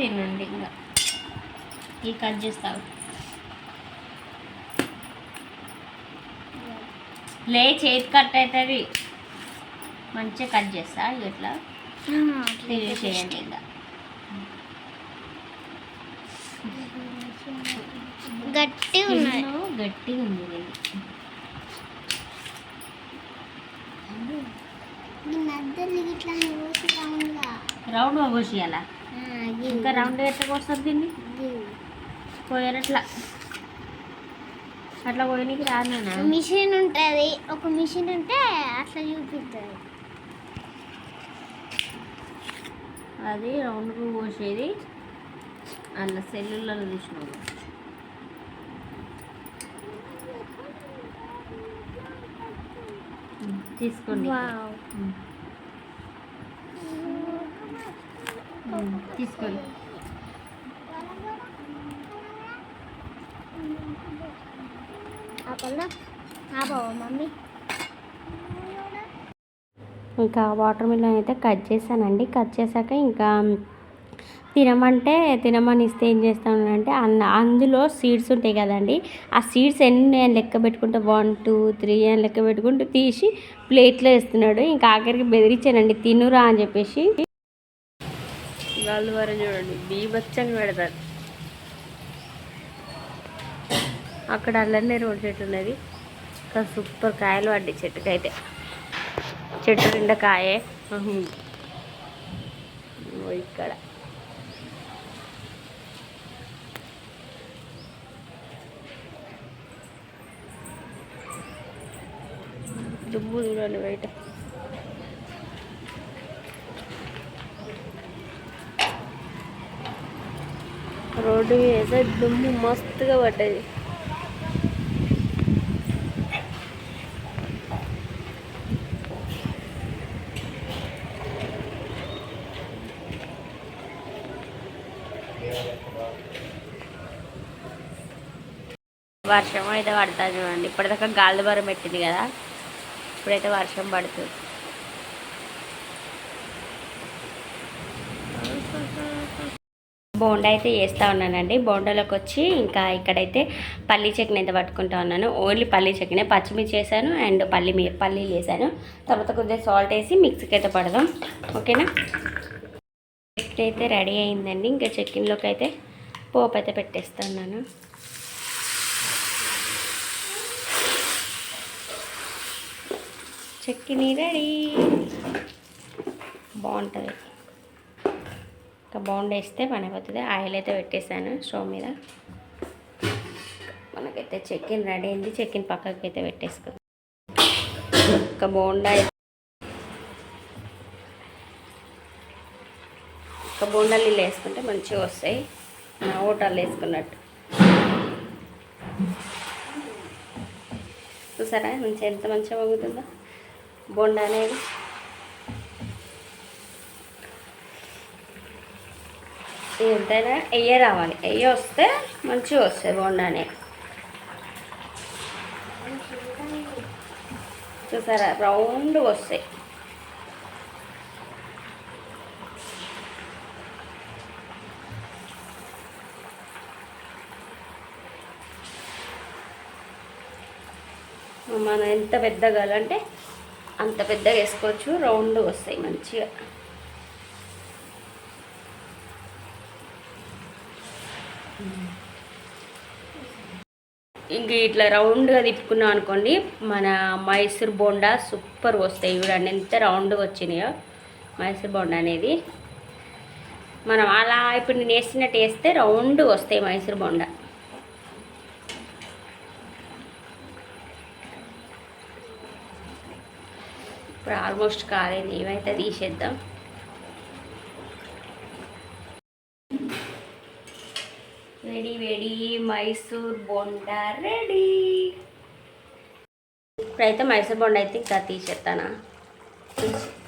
తినండి ఇంకా. ఈ కట్ చేస్తావు. లే చేతి కట్ అవుతుంది మంచిగా కట్ చేస్తా ఇట్లా తినేసేయండి ఇంకా. గట్టి ఉన్నాయి గట్టిగా ఉంది ఇది. ఈ ఇంకా రౌండ్ ఎట్లా కోస్తుంది దీన్ని? కోయనట్లా అట్లా. కోయనికి రాదు మిషన్ ఉంటుంది. ఒక మిషన్ ఉంటే అట్లా చూపిస్తుంది అది రౌండ్గా కోసేది అలా సెల్లులలో తీసినాము ఉమ్, తీసుకోండి మమ్మీ? ఇంకా వాటర్ మిలన్ అయితే కట్ చేశానండి. కట్ చేశాక ఇంకా తినమంటే తినమని ఇస్తే ఏం చేస్తానంటే అన్న అందులో సీడ్స్ ఉంటాయి కదండి. ఆ సీడ్స్ ఎన్ని అని లెక్క పెట్టుకుంటే వన్ టూ త్రీ అని లెక్క పెట్టుకుంటూ తీసి ప్లేట్లో వేస్తున్నాడు. ఇంకా ఆఖరికి బెదిరించానండి తినురా అని చెప్పేసి. గాళ్ళు వరం చూడండి. బీభత్సంగా పెడతారు. అక్కడ అల్లనే రోడ్ చెట్టు ఉన్నది. ఇంకా సూపర్ కాయలు పడ్డాయి చెట్టుకైతే. చెట్టు నిండా కాయే. ఇక్కడ. దుమ్ము చూడండి బయట. రోడ్డు మీద దుమ్ము మస్తుగా పడ్డది. వర్షం అయితే పడుతుంది చూడండి. ఇప్పటిదాకా గాలిబారం పెట్టింది కదా. ఇప్పుడైతే వర్షం పడుతుంది. బోండా అయితే చేస్తూ ఉన్నానండి. బోండాలోకి వచ్చి ఇంకా ఇక్కడైతే పల్లీ చట్నీ అయితే పట్టుకుంటా ఉన్నాను. ఓన్లీ పల్లీ చట్నీ పచ్చిమిర్చి వేసాను అండ్ పల్లి మీ పల్లీలు వేసాను. తర్వాత కొద్దిగా సాల్ట్ వేసి మిక్సీకి అయితే పడదాం. ఓకేనా? చట్నీ అయితే రెడీ అయిందండి. ఇంకా చట్నీలోకి అయితే పోపు అయితే పెట్టేస్తున్నాను చట్నీ రెడీ. బాగుంటుంది. ఇంకా బాగుండి వేస్తే పని అయిపోతుంది ఆయిల్ అయితే పెట్టేశాను స్టవ్ మీద. మనకైతే చెక్కిన్ రెడీ అయింది. చెక్కిన్ పక్కకి అయితే పెట్టేసుకుందాం. ఇంకా బోండా ఇంకా బోండాలు నీళ్ళు వేసుకుంటే మంచిగా వస్తాయి. నా ఓటాలు వేసుకున్నట్టు. చూసారా? మంచిగా ఎంత మంచిగా మగ్గుతుందో. బోండా అనేది ఎంతైనా ఎయ్య రావాలి. ఎయ్యి వస్తే మంచిగా వస్తాయి బొండానే. చూసారా? రౌండ్గా వస్తాయి. మనం ఎంత పెద్దగా అంటే అంత పెద్దగా వేసుకోవచ్చు. రౌండ్ వస్తాయి మంచిగా. ఇంక ఇట్లా రౌండ్గా తిప్పుకున్నాం అనుకోండి మన మైసూర్ బోండా సూపర్ వస్తాయి చూడండి ఎంత రౌండ్గా వచ్చినాయో. మైసూర్ బోండా అనేది. మనం అలా ఇప్పుడు నేను వేసినట్టు వేస్తే రౌండ్గా వస్తాయి మైసూర్ బోండా. ఇప్పుడు ఆల్మోస్ట్ కాలేదు ఏమైతే తీసేద్దాం. Ready ready Mysore bonda ready. ఇప్పుడైతే మైసూర్ బొండా అయితే ఇంకా తీసేస్తానా?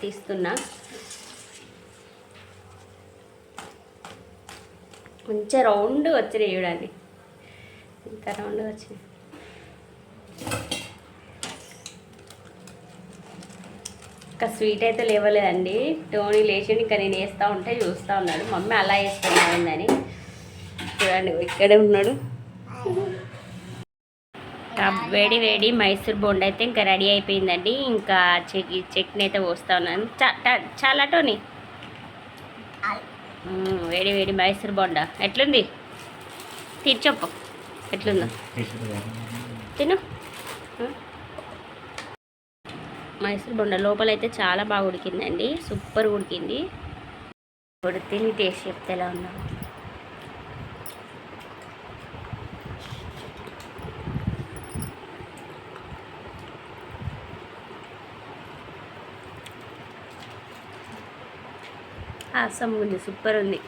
తీస్తున్నా. మంచిగా రౌండ్ వచ్చినాయి చూడండి. ఇంకా రౌండ్ వచ్చినాయి. ఇంకా స్వీట్ అయితే లేవలేదండి. టోనీ లేచి ఇంకా నేను వేస్తూ ఉంటే చూస్తూ ఉన్నాడు. మమ్మీ అలా వేస్తున్నాయిందని చూడండి ఇక్కడే ఉన్నాడు. వేడి వేడి మైసూర్ బోండా అయితే ఇంకా రెడీ అయిపోయిందండి. ఇంకా చెక్ చట్నీ అయితే పోస్తా ఉన్నాను. చాలా టోని. వేడి వేడి మైసూర్ బోండా. ఎట్లుంది? తీర్చొప్పు ఎట్లుందో. తిను. మైసూర్ బొండ లోపల అయితే చాలా బాగా ఉడికిందండి. సూపర్ ఉడికింది. ఇప్పుడు తిని టేస్ట్ చెప్తే ఎలా ఉన్నావు ఆసమ్ ఉంది సూపర్ ఉంది.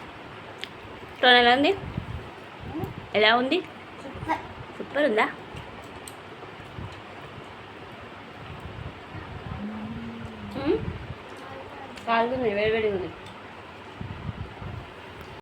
టోన్ ఎలా ఉంది? ఎలా ఉంది? సూపర్ ఉందా కాలుతుంది వేడి వేడిగా ఉంది.